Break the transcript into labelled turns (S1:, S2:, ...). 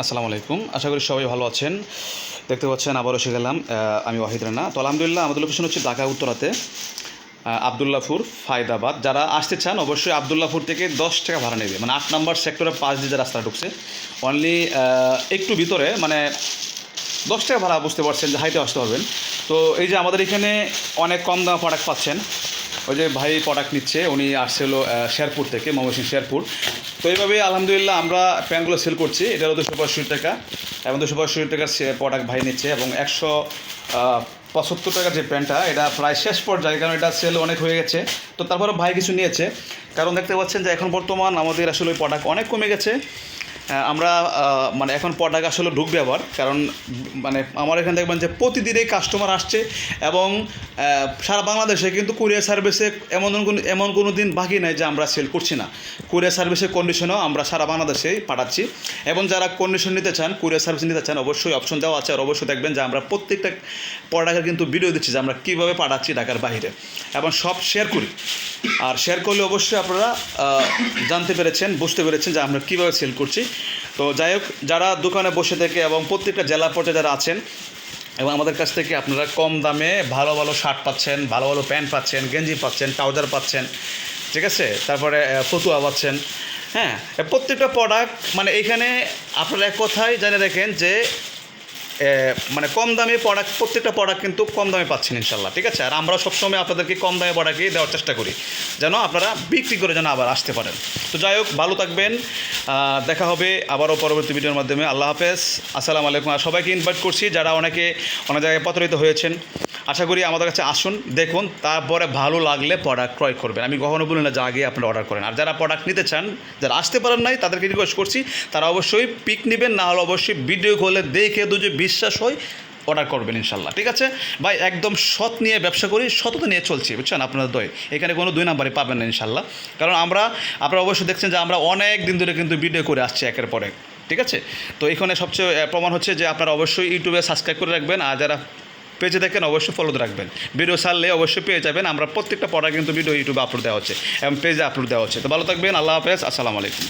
S1: আসসালামু আলাইকুম। আশা করি সবাই ভালো আছেন। দেখতে পাচ্ছেন, আবারও এসে গেলাম আমি ওয়াহিদ রানা। তো আলহামদুলিল্লাহ, আমাদের লোকেশন হচ্ছে ঢাকা, উত্তরাতে আবদুল্লাপুর ফায়দাবাদ। যারা আসতে চান, অবশ্যই আবদুল্লাপুর থেকে দশ টাকা ভাড়া নেবে। মানে আট নম্বর সেক্টরের পাশ দিয়ে যে রাস্তা ঢুকছে অনলি একটু ভিতরে মানে দশ টাকা ভাড়া বুঝতে পারছেন যে হাইতে আসতে হবেন তো এই যে আমাদের এখানে অনেক কম দামে প্রোডাক্ট পাচ্ছেন। ওই যে ভাই প্রোডাক্ট নিচ্ছে, উনি আসছিল শেরপুর থেকে, ময়মনসিংহ শেরপুর তো এইভাবে আলহামদুলিল্লাহ আমরা প্যান্টগুলো সেল করছি। এটা হলো দুশো পঁয়ষট্টি টাকা। এবং দুশো পঁয়ষট্টি টাকার প্রোডাক্ট ভাই নিচ্ছে এবং একশো পঁচাত্তর টাকার যে প্যান্টটা, এটা প্রায় শেষ পর্যায়ে, কারণ এটা সেল অনেক হয়ে গেছে। তো তারপরে ভাই কিছু নিয়েছে। কারণ দেখতে পাচ্ছেন যে এখন বর্তমান আমাদের আসলে ওই প্রোডাক্ট অনেক কমে গেছে। আমরা মানে এখন প্রোডাক্ট আসলে ঢুকবে আবার কারণ মানে আমার এখানে দেখবেন যে প্রতিদিনই কাস্টমার আসছে এবং সারা বাংলাদেশে কিন্তু কুরিয়ার সার্ভিসে এমন কোনো এমন কোনো দিন বাকি নাই যে আমরা সেল করছি না। কুরিয়ার সার্ভিসের কন্ডিশনও আমরা সারা বাংলাদেশেই পাঠাচ্ছি এবং যারা কন্ডিশন নিতে চান কুরিয়ার সার্ভিস নিতে চান, অবশ্যই অপশন দেওয়া আছে। আর অবশ্যই দেখবেন যে আমরা প্রত্যেকটা প্রোডাক্টের কিন্তু ভিডিও দিচ্ছি যে আমরা কীভাবে পাঠাচ্ছি ঢাকার বাইরে। এবং সব শেয়ার করি। আর শেয়ার করলে অবশ্যই আপনারা জানতে পেরেছেন, বুঝতে পেরেছেন যে আমরা কীভাবে সেল করছি। তো যাই হোক, যারা দোকানে বসে থেকে এবং প্রত্যেকটা জেলা পর্যায়ে যারা আছেন এবং আমাদের কাছ থেকে আপনারা কম দামে ভালো ভালো শার্ট পাচ্ছেন, ভালো ভালো প্যান্ট পাচ্ছেন, গেঞ্জি পাচ্ছেন, ট্রাউজার পাচ্ছেন, ঠিক আছে? তারপরে ফতুয়া পাচ্ছেন হ্যাঁ? প্রত্যেকটা প্রোডাক্ট মানে এখানে আপনারা এক কথাই জেনে রাখেন যে মানে কম দামে প্রোডাক্ট প্রত্যেকটা প্রোডাক্ট কিন্তু কম দামে পাচ্ছেন ইনশাল্লাহ, ঠিক আছে? আর আমরা সবসময় আপনাদেরকে কম দামে প্রোডাক্টই দেওয়ার চেষ্টা করি, যেন আপনারা বিক্রি করে যেন আবার আসতে পারেন। তো যাই হোক, ভালো থাকবেন দেখা হবে আবারও পরবর্তী ভিডিওর মাধ্যমে। আল্লাহ হাফেজ, আসসালামু আলাইকুম। আর সবাইকে ইনভাইট করছি, যারা অনেকে অনেক জায়গায় প্রতারিত হয়েছেন আশা করি আমাদের কাছে আসুন, দেখুন, তারপরে ভালো লাগলে প্রোডাক্ট ক্রয় করবেন। আমি কখনো বলি না, যে আগে আপনারা অর্ডার করেন। আর যারা প্রোডাক্ট নিতে চান, যারা আসতে পারেন নাই, তাদেরকে রিকোয়েস্ট করছি, তারা অবশ্যই পিক নেবেন, না হলে অবশ্যই ভিডিও করলে দেখে দুজে বিশ্বাস হয় অর্ডার করবেন ইনশাল্লাহ ঠিক আছে? ভাই, একদম সৎ নিয়ে ব্যবসা করি, সততা নিয়ে চলছি, বুঝছেন? আপনার দয়। এখানে কোনো দুই নাম্বারই পাবেন না ইনশাল্লাহ কারণ আমরা, আপনারা অবশ্যই দেখছেন যে আমরা অনেক দিন ধরে কিন্তু ভিডিও করে আসছি একের পর ঠিক আছে? তো এখানে সবচেয়ে প্রমাণ হচ্ছে যে আপনারা অবশ্যই ইউটিউবে সাবস্ক্রাইব করে রাখবেন। আর যারা পেজে দেখেন অবশ্যই ফলো রাখবেন। ভিডিও ছাড়লে অবশ্যই পেয়ে যাবেন। আমরা প্রত্যেকটা পড়া কিন্তু ভিডিও ইউটিউবে আপলোড দেওয়া হচ্ছে এবং পেজে আপলোড দেওয়া হচ্ছে। তো ভালো থাকবেন, আল্লাহ হাফেজ, আসসালামু আলাইকুম।